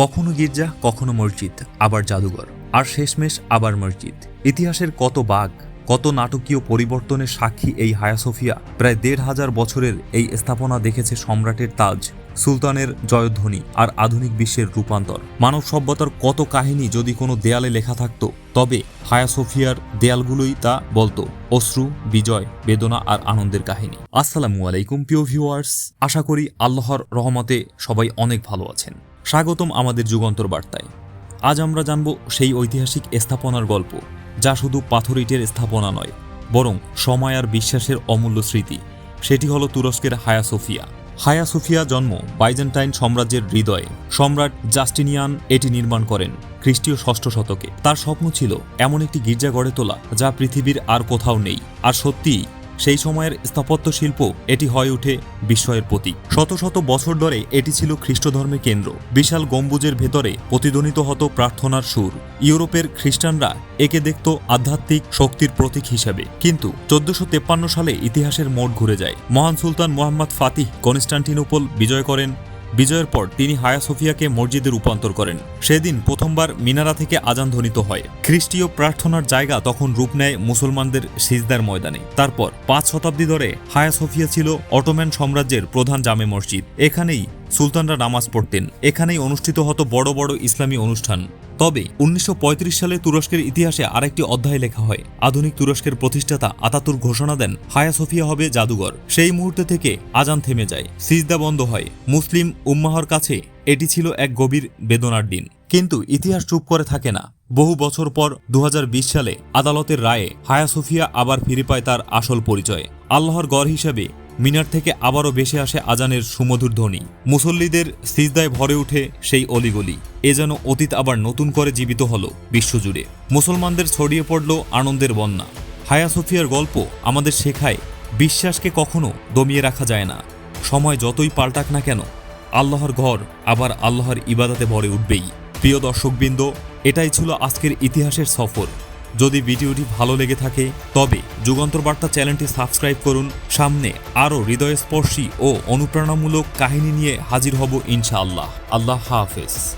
কখনো গির্জা কখনো মসজিদ আবার জাদুঘর আর শেষমেশ আবার মসজিদ। ইতিহাসের কত বাঘ কত নাটকীয় পরিবর্তনের সাক্ষী এই হায়াসোফিয়া প্রায় দেড় হাজার বছরের এই স্থাপনা দেখেছে সম্রাটের তাজ, সুলতানের জয়ধ্বনি আর আধুনিক বিশ্বের রূপান্তর। মানব সভ্যতার কত কাহিনী যদি কোনো দেয়ালে লেখা থাকত, তবে হায়াসোফিয়ার দেয়ালগুলোই তা বলতো, অশ্রু, বিজয়, বেদনা আর আনন্দের কাহিনী। আসসালামু আলাইকুম, প্রিয় ভিউয়ার্স। আশা করি আল্লাহর রহমতে সবাই অনেক ভালো আছেন। স্বাগতম আমাদের যুগান্তর বার্তায়। আজ আমরা জানব সেই ঐতিহাসিক স্থাপনার গল্প। যা শুধু পাথর ইটের স্থাপনা নয়, বরং সময় আর বিশ্বাসের অমূল্য স্মৃতি। সেটি হলো তুরস্কের হায়া সোফিয়া। হায়া সোফিয়া জন্ম বাইজেন্টাইন সাম্রাজ্যের হৃদয়ে। সম্রাট জাস্টিনিয়ান এটি নির্মাণ করেন খ্রিস্টীয় ষষ্ঠ শতকে। তার স্বপ্ন ছিল এমন একটি গির্জা গড়ে তোলা যা পৃথিবীর আর কোথাও নেই। আর সত্যিই সেই সময়ের স্থাপত্য শিল্প এটি হয়ে ওঠে বিস্ময়ের প্রতীক। শত শত বছর ধরে এটি ছিল খ্রিস্টধর্মের কেন্দ্র। বিশাল গম্বুজের ভেতরে প্রতিধ্বনিত হতো প্রার্থনার সুর। ইউরোপের খ্রিস্টানরা একে দেখত আধ্যাত্মিক শক্তির প্রতীক হিসেবে। কিন্তু চোদ্দশো সালে ইতিহাসের মোট ঘুরে যায়। মহান সুলতান মোহাম্মদ ফাতিহ কনস্টান্টিনোপল বিজয় করেন বিজয়ের পর তিনি হায়া সোফিয়াকে মসজিদে রূপান্তর করেন। সেদিন প্রথমবার মিনারা থেকে আজান ধ্বনিত হয়। খ্রিস্টীয় প্রার্থনার জায়গা তখন রূপ নেয় মুসলমানদের সিজদার ময়দানে। তারপর পাঁচ শতাব্দী ধরে হায়া সোফিয়া ছিল অটোম্যান সাম্রাজ্যের প্রধান জামে মসজিদ। এখানেই সুলতানরা নামাজ পড়তেন। এখানেই অনুষ্ঠিত হতো বড় বড় ইসলামী অনুষ্ঠান। তবে উনিশশো পঁয়ত্রিশ সালে তুরস্কের ইতিহাসে আরেকটি অধ্যায় লেখা হয়। আধুনিক তুরস্কের প্রতিষ্ঠাতা আতাতুর ঘোষণা দেন, হায়া সোফিয়া হবে জাদুঘর। সেই মুহূর্তে থেকে আজান থেমে যায়। সিজদা বন্ধ হয়। মুসলিম উম্মাহর কাছে এটি ছিল এক গভীর বেদনার দিন। কিন্তু ইতিহাস চুপ করে থাকে না। বহু বছর পর দু হাজার বিশ সালে আদালতের রায়ে হায়া সোফিয়া আবার ফিরে পায় তার আসল পরিচয়। আল্লাহর গড় হিসেবে মিনার থেকে আবারও বেশি আসে আজানের সুমধুর ধ্বনি। মুসল্লিদের সিজদায় ভরে উঠে সেই অলিগলি। এ যেন অতীত আবার নতুন করে জীবিত হল বিশ্বজুড়ে। মুসলমানদের ছড়িয়ে পড়ল আনন্দের বন্যা। হায়া সোফিয়ার গল্প আমাদের শেখায়, বিশ্বাসকে কখনো দমিয়ে রাখা যায় না। সময় যতই পাল্টাক না কেন, আল্লাহর ঘর আবার আল্লাহর ইবাদাতে ভরে উঠবেই। প্রিয় দর্শকবৃন্দ, এটাই ছিল আজকের ইতিহাসের সফর। যদি ভিডিওটি ভালো লেগে থাকে, তবে যুগান্তর বার্তা চ্যানেলটি সাবস্ক্রাইব করুন। সামনে আরও হৃদয়স্পর্শী ও অনুপ্রেরণামূলক কাহিনী নিয়ে হাজির হব ইনশাআল্লাহ। আল্লাহ হাফেজ।